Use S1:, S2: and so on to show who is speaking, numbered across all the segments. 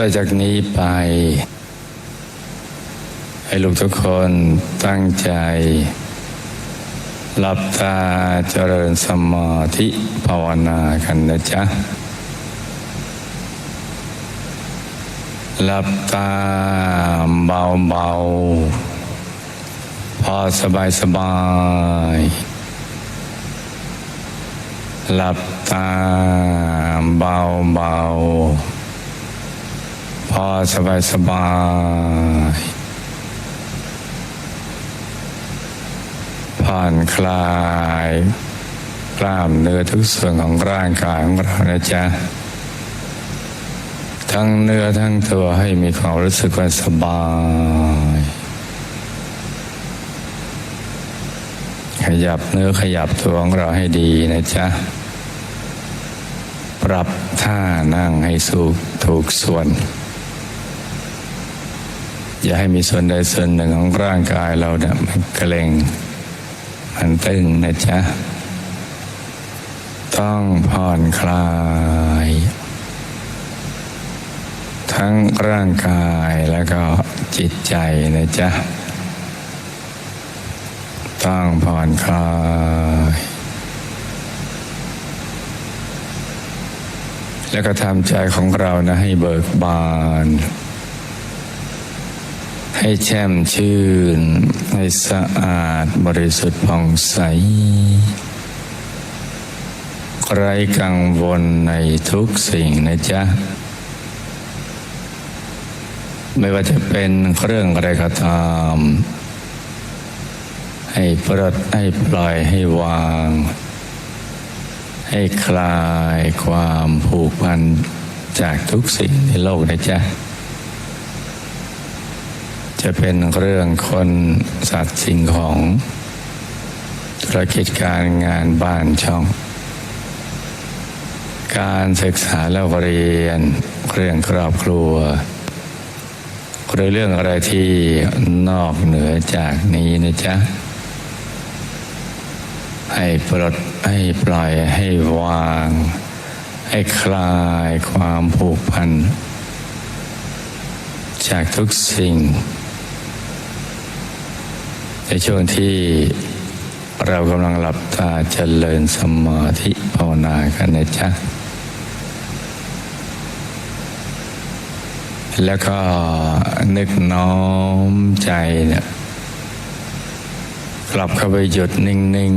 S1: ต่อจากนี้ไป ให้ลูกทุกคนตั้งใจหลับตาเจริญสมาธิภาวนากันนะจ๊ะหลับตาเบาๆพอสบายสบายๆหลับตาเบาๆ อสบายสบายผ่อนคลายกล้ามเนื้อทุกส่วนของร่างกายของเรานะจ๊ะ ทั้งเนื้อทั้งตัวให้มีความรู้สึกว่าสบาย ขยับเนื้อขยับตัวของเราให้ดีนะจ๊ะ ปรับท่านั่งให้สูกถูกส่วน อย่าให้มีส่วนใดส่วนหนึ่งของร่างกายเราเนี่ยมันกร็งมันตึงนะจ๊ะ ต้องผ่อนคลาย ทั้งร่างกายแล้วก็จิตใจนะจ๊ะ ต้องผ่อนคลายแล้วก็ทำใจของเรานะให้เบิกบาน ให้แช่มชื่น ให้สะอาดบริสุทธิ์ผ่องใสไร้กังวลในทุกสิ่งนะจ๊ะ ไม่ว่าจะเป็นเรื่องอะไรก็ตาม ให้ปลดให้ปล่อยให้วาง ให้คลายความผูกพันจากทุกสิ่งในโลกนะจ๊ะ จะเป็นเรื่องคนสัตว์สิ่งของธุรกิจการงานบ้านช่อง การศึกษาและเรียนเรื่องครอบครัว หรือเรื่องอะไรที่นอกเหนือจากนี้นะจ๊ะ ให้ปลดให้ปล่อยให้วาง ให้คลายความผูกพันจากทุกสิ่ง ในช่วงที่เรากำลังหลับตาเจริญสมาธิภาวนากันนะจ๊ะ แล้วก็นึกน้อมใจเนี่ยกลับเข้าไปหยุดนิ่ง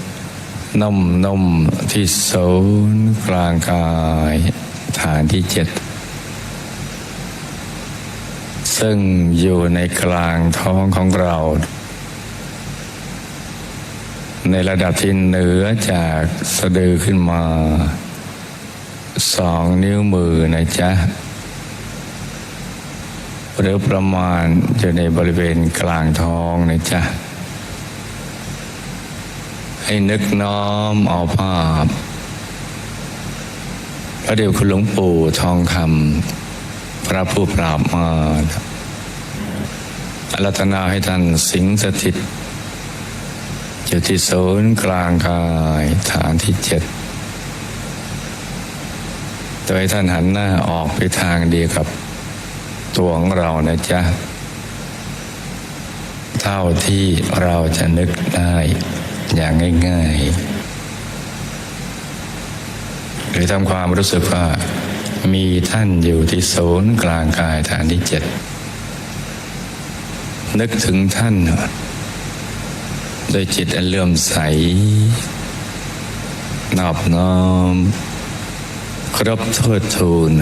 S1: ๆนุ่มๆที่ศูนย์กลางกายฐานที่เจ็ด ซึ่งอยู่ในกลางท้องของเรา ในระดับที่เหนือจากสะดือขึ้นมาสองนิ้วมือนะจ๊ะ หรือประมาณอยู่ในบริเวณกลางท้องนะจ๊ะ ให้นึกน้อมเอาภาพพระเดชคุณหลวงปู่ทองคำพระผู้ปราบมารอารัตนาให้ท่านสิงสถิต อยู่ที่ศูนย์กลางกายฐานที่เจ็ดโดยท่านหันหน้าออกไปทางเดียวกับตัวของเรานะจ๊ะ เท่าที่เราจะนึกได้อย่างง่ายๆ หรือทำความรู้สึกว่า มีท่านอยู่ที่ศูนย์กลางกายฐานที่เจ็ดนึกถึงท่าน ด้วยจิตอันเลื่อมใส นอบน้อม ครบโทษทูล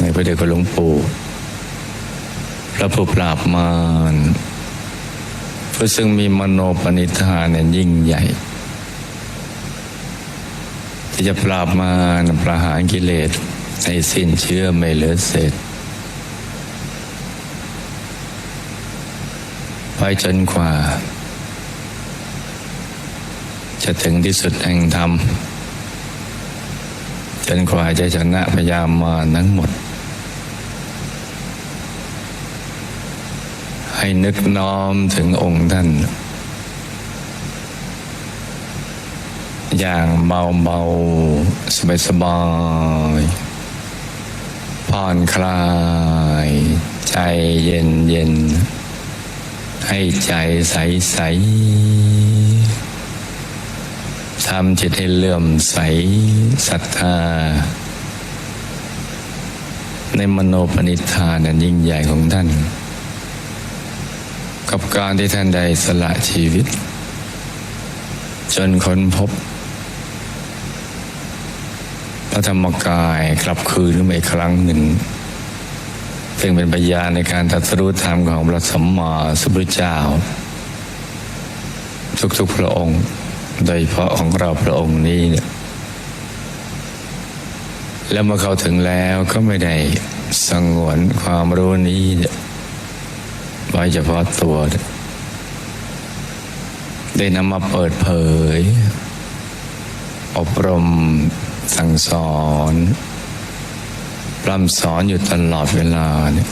S1: ในพระเดชคุณหลวงปู่พระผู้ปราบมารผู้ซึ่งมีมโนปณิธานยยิ่งใหญ่ ที่จะปราบมารประหารกิเลสให้สิ้นเชื่อไม่เหลือเศษไปจนกว่า จะถึงที่สุดแห่งธรรมจนกว่าจะชนะพยามารทั้งหมด ให้นึกน้อมถึงองค์ท่าน อย่างเบาเบาสบายสบายผ่อนคลาย ใจเย็นเย็นให้ใจใสใส ทำจิตให้เลื่อมใสศรัทธา ในมโนปณิธานอันยิ่งใหญ่ของท่าน กับการที่ท่านได้สละชีวิต จนค้นพบ พระธรรมกายกลับคืนขึ้นมาอีกครั้งหนึ่ง ซึ่งเป็นพยาในการตรัสรู้ธรรมของพระสัมมาสัมพุทธเจ้า ทุกๆพระองค์ โดยเฉพาะของเราพระองค์นี้เนี่ยแล้วเมื่อเขาถึงแล้วก็ไม่ได้สงวนความรู้นี้เนี่ยไว้เฉพาะตัว ได้นำมาเปิดเผย อบรมสั่งสอนปรำสอนอยู่ตลอดเวลาเนี่ย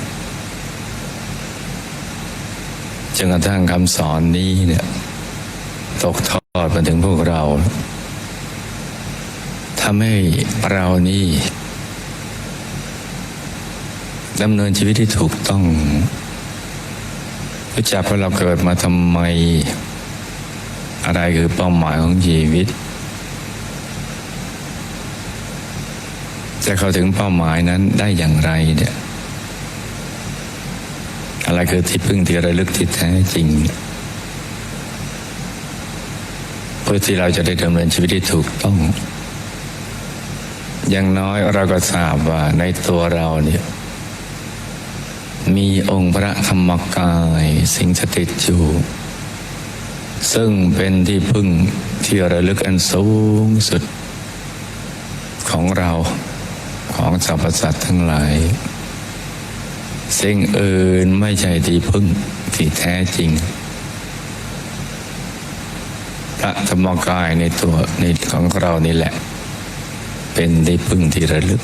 S1: จนกระทั่งคำสอนนี้เนี่ยตกทอ ดมาถึงพวกเราทำให้เรานี่ดำเนินชีวิตที่ถูกต้องรู้จักว่าเราเกิดมาทำไม อะไรคือเป้าหมายของชีวิต จะเข้าถึงเป้าหมายนั้นได้อย่างไรเนี่ยอะไรคือที่พึ่งที่ระลึกที่แท้จริง เพื่อที่เราจะได้ดำเนินชีวิตที่ถูกต้องอย่างน้อยเราก็ทราบว่าในตัวเราเนี่ยมีองค์พระธรรมกายสิงสถิตอยู่ ซึ่งเป็นที่พึ่งที่ระลึกอันสูงสุด ของเราของสรรพสัตว์ทั้งหลาย สิ่งอื่นไม่ใช่ที่พึ่งที่แท้จริง พระธรรมกายในตัวในของเรานี่แหละ เป็นที่พึ่งที่ระลึก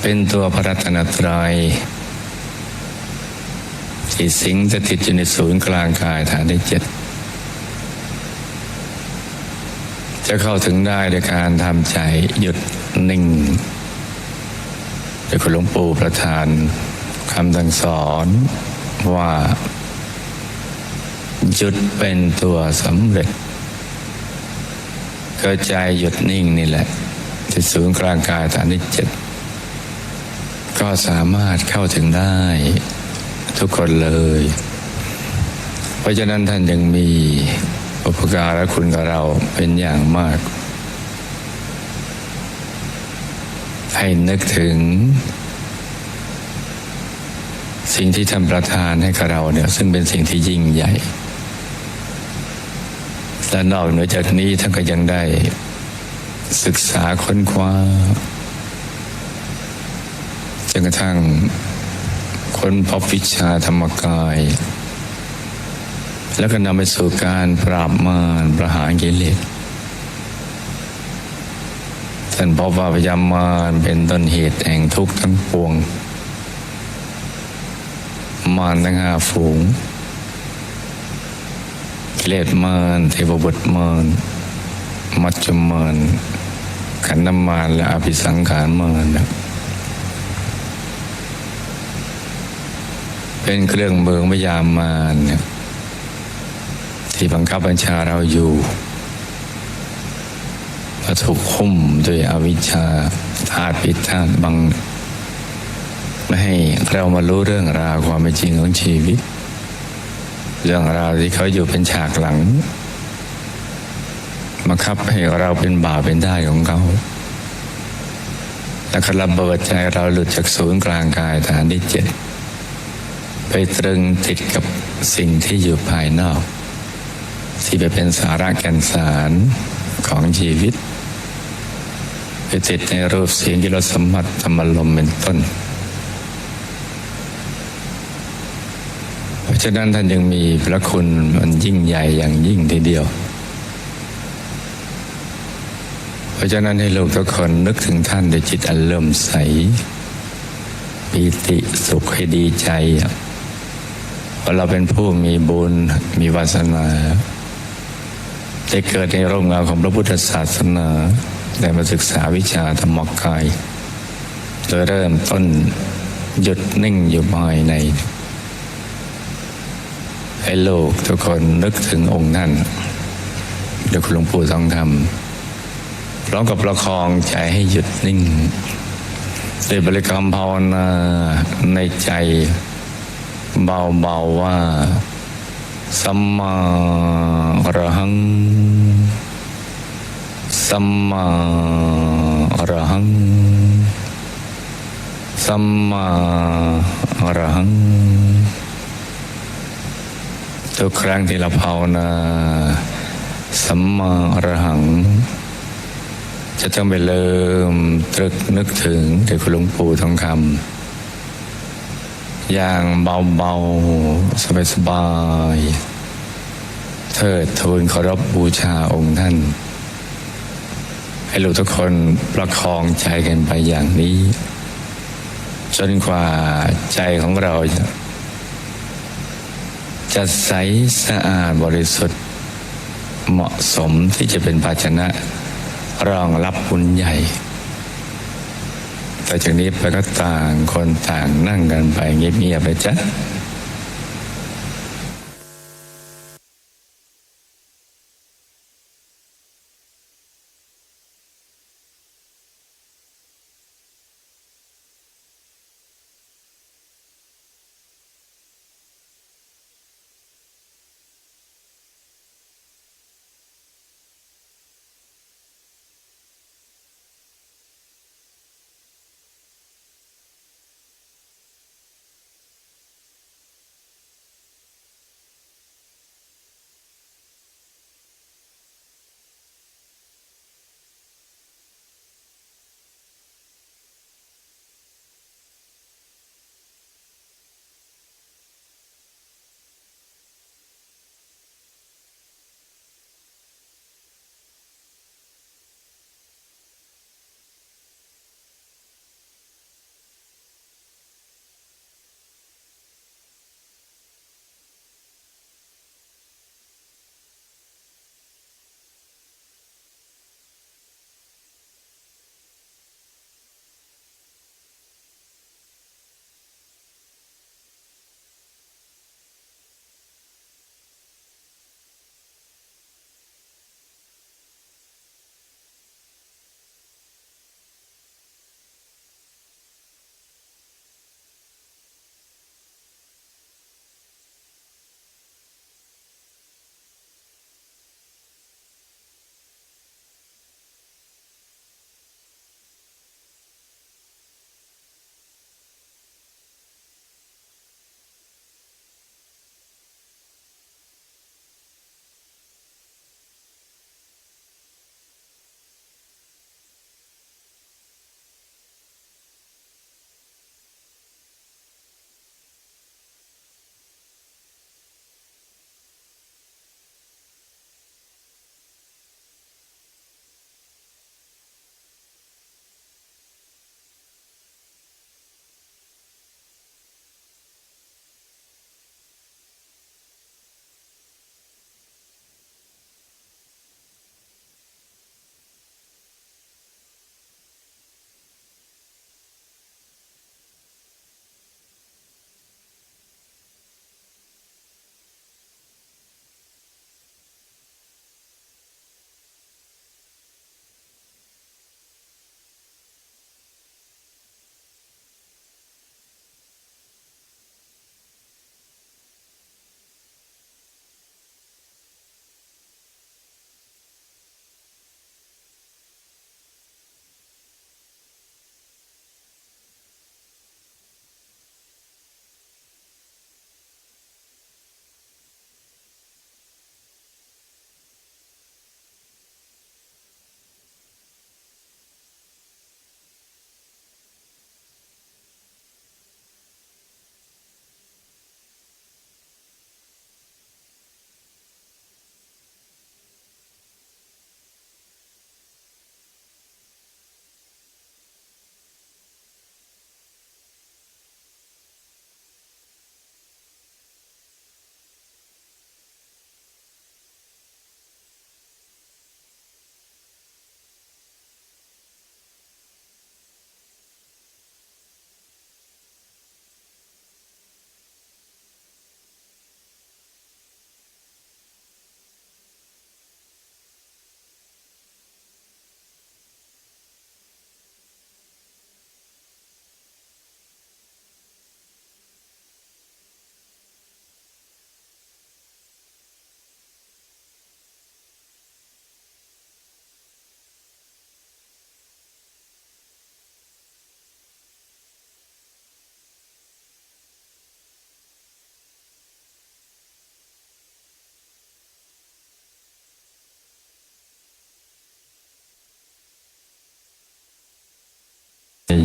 S1: เป็นตัวพระรัตนตรัยที่สิงสถิตอยู่ในศูนย์กลางกายฐานที่เจ็ดจะเข้าถึงได้โดยการทำใจหยุดนิ่งโดยคุณหลวงปู่ประทานคำสั่งสอนว่า หยุดเป็นตัวสำเร็จก็ใจหยุดนิ่งนี่แหละที่ศูนย์กลางกายฐานที่เจ็ดก็สามารถเข้าถึงได้ทุกคนเลย เพราะฉะนั้นท่านยังมีอุปการะคุณกับเราเป็นอย่างมาก ให้นึกถึง สิ่งที่ท่านประทานให้กับเราเนี่ย ซึ่งเป็นสิ่งที่ยิ่งใหญ่ และนอกเหนือจากนี้ท่านก็ยังได้ ศึกษาค้นคว้าจนกระทั่งค้นพบวิชาธรรมกาย แล้วก็นำไปสู่การปราบมารประหารกิเลสท่านพบว่าพยามารเป็นต้นเหตุแห่งทุกข์ทั้งปวง มารทั้งห้าฝูง กิเลสมารเทวบุตรมารมัจจุมารขันธมารและอภิสังขารมารนเป็นเครื่องเมืองพยามารเนี่ยที่บังคับบัญชาเราอยู่เราถูกคุ้มด้วยอวิชชาธาตุปิธาตบัง ไม่ให้เรามารู้เรื่องราวความเป็นจริงของชีวิต เรื่องราวที่เขาอยู่เป็นฉากหลังบังคับให้เราเป็นบ่าวเป็นได้ของเขาแล้วก็ระเบิดใจเราหลุดจากศูนย์กลางกายฐานที่เจ็ดไปตรึงติดกับสิ่งที่อยู่ภายนอก ที่ไปเป็นสาระแก่นสารของชีวิต ไปติดในรูปเสียงที่เราสัมผัสธรรมลมเป็นต้น เพราะ ฉะนั้นท่านยังมีพระคุณมันยิ่งใหญ่อย่างยิ่งทีเดียว เพราะฉะนั้นให้ลูกทุกคนนึกถึงท่านด้วยจิตอันเริ่มใสปีติสุขให้ดีใจว่าเราเป็นผู้มีบุญมีวาสนาได้เกิดในร่มเงาของพระพุทธศาสนาได้มาศึกษาวิชาธรรมกายโดยเริ่มต้นหยุดนิ่งอยู่ภายใน ให้โลกทุกคนนึกถึงองค์ท่านเดี๋ยวคุณหลวงปู่ทองคำพร้อมกับประคองใจให้หยุดนิ่งด้บริกรรมภาวนาในใจเบาๆว่าสัมมาอรหัง สัมมาอรหัง สัมมาอรหัง ทุกครั้งที่เราภาวนาสัมมาอรหัง จะต้องไปเริ่มตรึกนึกถึงถึงคุณหลวงปู่ทองคำอย่างเบาๆ สบายๆเทิดทูนเคารพบูชาองค์ท่าน ให้ลูกทุกคนประคองใจกันไปอย่างนี้ จนกว่าใจของเราจะ จะใสสะอาดบริสุทธิ์ เหมาะสมที่จะเป็นภาชนะ รองรับบุญใหญ่ แต่จากนี้ไปก็ต่างคนต่างนั่งกันไปเงียบๆไปจ้ะ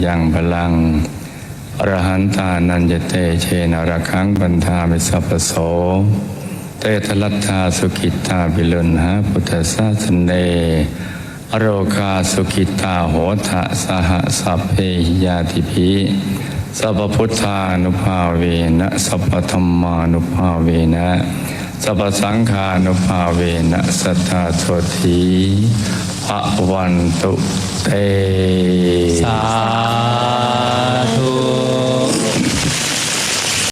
S1: ยังพลังอรหันตานันยเตเชนรคังบันทามิสัพโสเตทลัตตาสุกิตาบิลุนหาพุทธศาสเนอโรคาสุกิตาโหทะสหสัพเพหิยาติภิสัพพุทธานุภาเวนะสัพพธรรมานุภาเวนะสัพสังฆานุภาเวนะสัทธาโสธี อวันตุเตสา